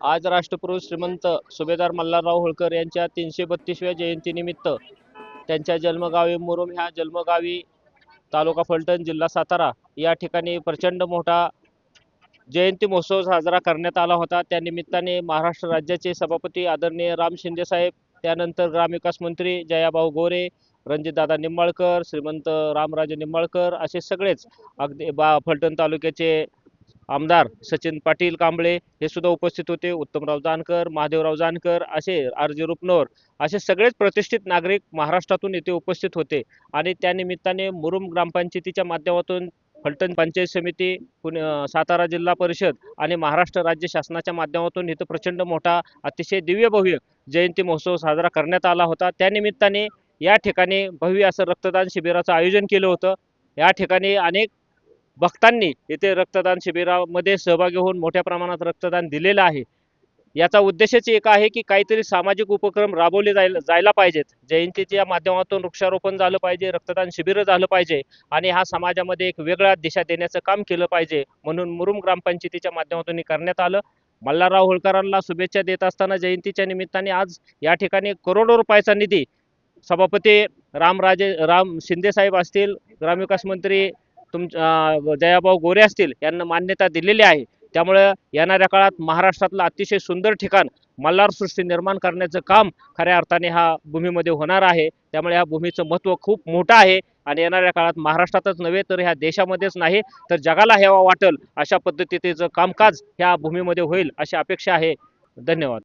आज राष्ट्रप्रमुख श्रीमंत सुभेदार मल्हारराव होळकर यांच्या तीनशे बत्तीसव्या जयंतीनिमित्त त्यांच्या जन्मगावी मुरुम ह्या जन्मगावी तालुका फलटण जिल्हा सातारा या ठिकाणी प्रचंड मोठा जयंती महोत्सव साजरा करण्यात आला होता. त्या निमित्ताने महाराष्ट्र राज्याचे सभापती आदरणीय राम शिंदेसाहेब त्यानंतर ग्रामविकास मंत्री जयाभाऊ गोरे रणजितदादा निंबाळकर श्रीमंत रामराजे निंबाळकर असे सगळेच अगदी बा फलटण तालुक्याचे आमदार सचिन पाटील कांबळे हे सुद्धा उपस्थित होते. उत्तमराव जानकर महादेवराव जानकर असे आर जी रुपनवर असे सगळेच प्रतिष्ठित नागरिक महाराष्ट्रातून येथे उपस्थित होते. आणि त्यानिमित्ताने मुरुम ग्रामपंचायतीच्या माध्यमातून फलटण पंचायत समिती पुणे सातारा जिल्हा परिषद आणि महाराष्ट्र राज्य शासनाच्या माध्यमातून इथं प्रचंड मोठा अतिशय दिव्य भव्य जयंती महोत्सव साजरा करण्यात आला होता. त्यानिमित्ताने या ठिकाणी भव्य असं रक्तदान शिबिराचं आयोजन केलं होतं. या ठिकाणी अनेक भक्तांनी येथे रक्तदान शिबिरामध्ये सहभागी होऊन मोठ्या प्रमाणात रक्तदान दिलेलं आहे. याचा उद्देशच एक आहे की काहीतरी सामाजिक उपक्रम राबवले जायला जायला पाहिजेत. जयंतीच्या माध्यमातून वृक्षारोपण झालं पाहिजे रक्तदान शिबिर झालं पाहिजे आणि हा समाजामध्ये एक वेगळा दिशा देण्याचं काम केलं पाहिजे म्हणून मुरुम ग्रामपंचायतीच्या माध्यमातून करण्यात आलं. मल्हारराव होळकरांना शुभेच्छा देत असताना जयंतीच्या निमित्ताने आज या ठिकाणी करोडो रुपयाचा निधी सभापती रामराजे राम शिंदेसाहेब असतील ग्रामविकास मंत्री तुमच्या जयाभाऊ गोरे असतील यांना मान्यता दिलेली आहे. त्यामुळे येणाऱ्या काळात महाराष्ट्रातलं अतिशय सुंदर ठिकाण मल्हार सृष्टी निर्माण करण्याचं काम खऱ्या अर्थाने ह्या भूमीमध्ये होणार आहे. त्यामुळे ह्या भूमीचं महत्त्व खूप मोठं आहे आणि येणाऱ्या काळात महाराष्ट्रातच नव्हे तर ह्या देशामध्येच नाही तर जगाला हेवा वाटेल अशा पद्धतीचं कामकाज ह्या भूमीमध्ये होईल अशी अपेक्षा आहे. धन्यवाद.